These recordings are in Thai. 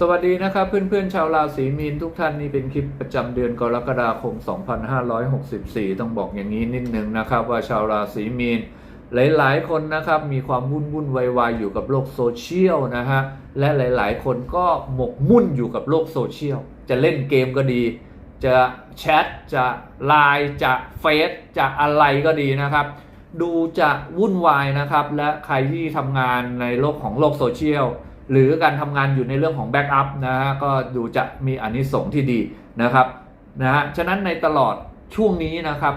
สวัสดีนะครับเพื่อนๆชาวราศีมีนทุกท่านนี่เป็นคลิปประจำเดือนกรกฎาคม 2564 ต้องบอกอย่างนี้นิดนึงนะครับ ว่าชาวราศีมีนหลายๆ คนนะครับมีความวุ่นวุ่นวายๆอยู่กับโลกโซเชียลนะฮะและหลายๆ คนก็หมกมุ่นอยู่กับโลกโซเชียลจะเล่นเกมก็ดี จะแชทจะไลน์จะเฟซจะอะไรก็ดีนะครับ ดูจะวุ่นวายนะครับ และใครที่ทำงานในโลกของโลกโซเชียล หรือการทำงานอยู่ในเรื่องของแบ็กอัพนะฮะก็ดูจะมีอนิสงส์ที่ดีนะครับนะฮะฉะนั้นในตลอดช่วงนี้นะครับ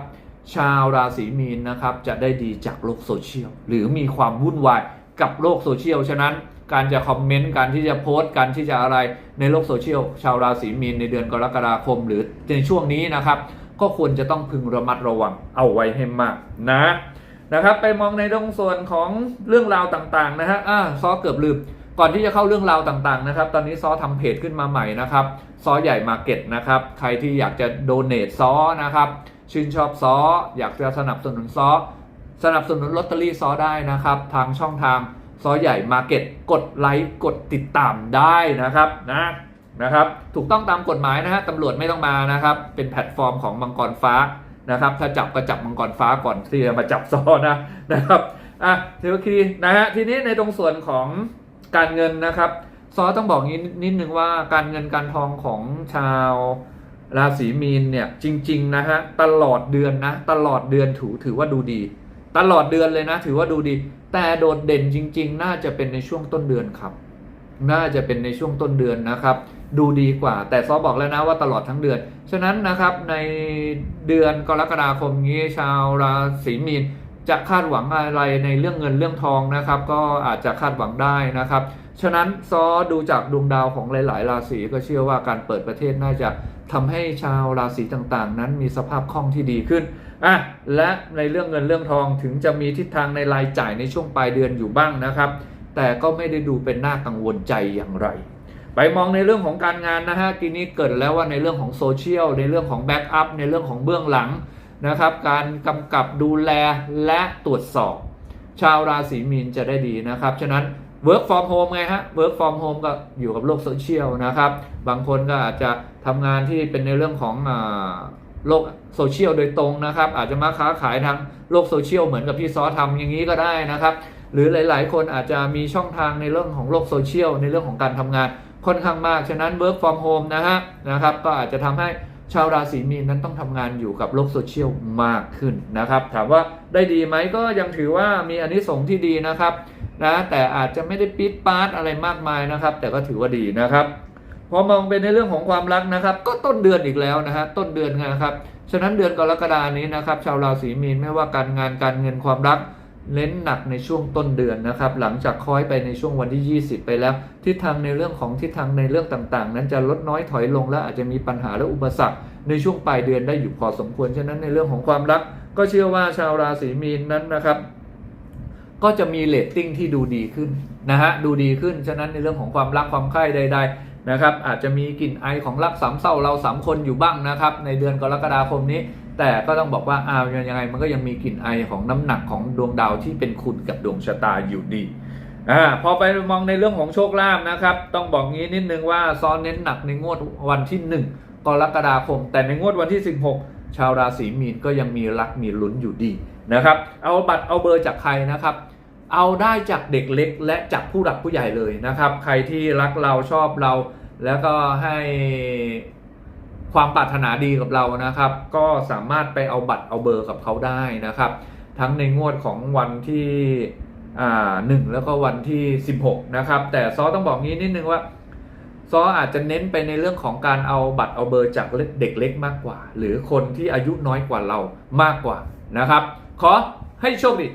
ชาวราศีมีนนะครับจะได้ดีจากโลกโซเชียลหรือมีความวุ่นวายกับโลกโซเชียลฉะนั้นการจะคอมเมนต์การที่จะโพสต์การที่จะอะไรในโลกโซเชียลชาวราศีมีนในเดือนกรกฎาคม หรือในช่วงนี้นะครับ ก็ควรจะต้องพึงระมัดระวังเอาไว้ให้มากนะนะครับ ไปมองในตรงส่วนของเรื่องราวต่างๆนะฮะอ่าซอเกือบลืม ก่อนที่จะเข้าเรื่องราวต่างๆนะครับ ตอนนี้ซอทำเพจขึ้นมาใหม่นะครับ ซอใหญ่มาเก็ตนะครับ ใครที่อยากจะโดเนทซอนะครับ ชื่นชอบซอ อยากจะสนับสนุนซอ สนับสนุนลอตเตอรี่ซอได้นะครับ ทางช่องทางซอใหญ่มาเก็ตกดไลค์กดติดตามได้นะครับนะนะครับ ถูกต้องตามกฎหมายนะฮะตำรวจไม่ต้องมานะครับ เป็นแพลตฟอร์มของมังกรฟ้านะครับ ถ้าจับก็จับมังกรฟ้าก่อนที่จะมาจับซอนะนะครับอะทีนี้นะฮะทีนี้ในตรงส่วนของ การเงินนะครับซอต้องบอกงี้นิดนึงว่าการเงินการทองของชาวราศีมีนเนี่ยจริง ๆ นะฮะตลอดเดือนนะตลอดเดือนถือถือว่าดูดี ตลอดเดือนเลยนะ ถือว่าดูดี แต่โดดเด่นจริง ๆ น่าจะเป็นในช่วงต้นเดือนครับ น่าจะเป็นในช่วงต้นเดือนนะครับ ดูดีกว่า แต่ซอบอกแล้วนะว่าตลอดทั้งเดือน ฉะนั้นนะครับในเดือนกรกฎาคมนี้ชาวราศีมีน จะคาดหวังอะไรในเรื่องเงินเรื่องทองนะครับ ก็อาจจะคาดหวังได้นะครับ ฉะนั้นซอดูจากดวงดาวของหลาย ๆ ราศีก็เชื่อว่าการเปิดประเทศน่าจะทำให้ชาวราศีต่าง ๆ นั้นมีสภาพคล่องที่ดีขึ้นอะและในเรื่องเงินเรื่องทองถึงจะมีทิศทางในรายจ่ายในช่วงปลายเดือนอยู่บ้างนะครับ แต่ก็ไม่ได้ดูเป็นหน่ากังวลใจอย่างไร ไปมองในเรื่องของการงานนะฮะทีนี้เกิดแล้วว่าในเรื่องของโซเชียลในเรื่องของแบ็กอัพในเรื่องของเบื้องหลัง นะครับ การกำกับดูแลและตรวจสอบ ชาวราศีมีนจะได้ดีนะครับ ฉะนั้น work from home ไงฮะ work from home ก็อยู่กับโลกโซเชียลนะครับ บางคนก็อาจจะทำงานที่เป็นในเรื่องของอโลกโซเชียลโดยตรงนะครับ อาจจะมาค้าขายทางโลกโซเชียลเหมือนกับที่ซอทำอย่างนี้ก็ได้นะครับ หรือหลาย ๆ คนอาจจะมีช่องทางในเรื่องของโลกโซเชียลในเรื่องของการทำงานค่อนข้างมาก ฉะนั้น work from home นะฮะนะครับ ก็อาจจะทำให้ ชาวราศีมีนนั้นต้องทำงานอยู่กับโลกโซเชียลมากขึ้นนะครับ ถามว่าได้ดีไหมก็ยังถือว่ามีอานิสงส์ที่ดีนะครับนะแต่อาจจะไม่ได้ปี๊ดปาร์ตอะไรมากมายนะครับ แต่ก็ถือว่าดีนะครับพอมองเป็นในเรื่องของความรักนะครับ ก็ต้นเดือนอีกแล้วนะฮะต้นเดือนนะครับ ฉะนั้นเดือนกรกฎานี้นะครับ ชาวราศีมีนไม่ว่าการงานการเงินความรัก เน้นหนักในช่วงต้นเดือนนะครับ หลังจากคอยไปในช่วงวันที่ 20 ไปแล้ว ทิศทางในเรื่องของทิศทางในเรื่องต่างๆ นั้นจะลดน้อยถอยลงและอาจจะมีปัญหาและอุปสรรค ในช่วงปลายเดือนได้อยู่พอสมควร ฉะนั้นในเรื่องของความรัก ก็เชื่อว่าชาวราศีมีนนั้นนะครับ ก็จะมีเลตติ้งที่ดูดีขึ้นนะฮะดูดีขึ้น ฉะนั้นในเรื่องของความรักความใคร่ใด ๆนะครับอาจจะมีกลิ่นไอของรักสามเศร้าเราสามคนอยู่บ้างนะครับในเดือนกรกฎาคมนี้ แต่ก็ต้องบอกว่าอ้าวยังไงมันก็ยังมีกลิ่นไอของน้ำหนักของดวงดาวที่เป็นคุณกับดวงชะตาอยู่ดีอ่าพอไปมองในเรื่องของโชคลาภนะครับ ต้องบอกงี้นิดนึงว่าซ้อนเน้นหนักในงวดวันที่ 1กรกฎาคม แต่ในงวดวันที่ 16 ชาวราศีมีนก็ยังมีรักมีลุ้นอยู่ดีนะครับ เอาบัตรเอาเบอร์จากใครนะครับ เอาได้จากเด็กเล็กและจากผู้หลักผู้ใหญ่เลยนะครับ ใครที่รักเราชอบเรา แล้วก็ให้ ความปรารถนาดีกับเรานะครับ ก็สามารถไปเอาบัตรเอาเบอร์กับเขาได้นะครับ ทั้งในงวดของวันที่หนึ่งแล้วก็วันที่ 16 นะครับ แต่ซอต้องบอกงี้นิดนึงว่าซออาจจะเน้นไปในเรื่องของการเอาบัตรเอาเบอร์จากเด็กเล็กมากกว่า หรือคนที่อายุน้อยกว่าเรามากกว่านะครับ ขอให้โชคดี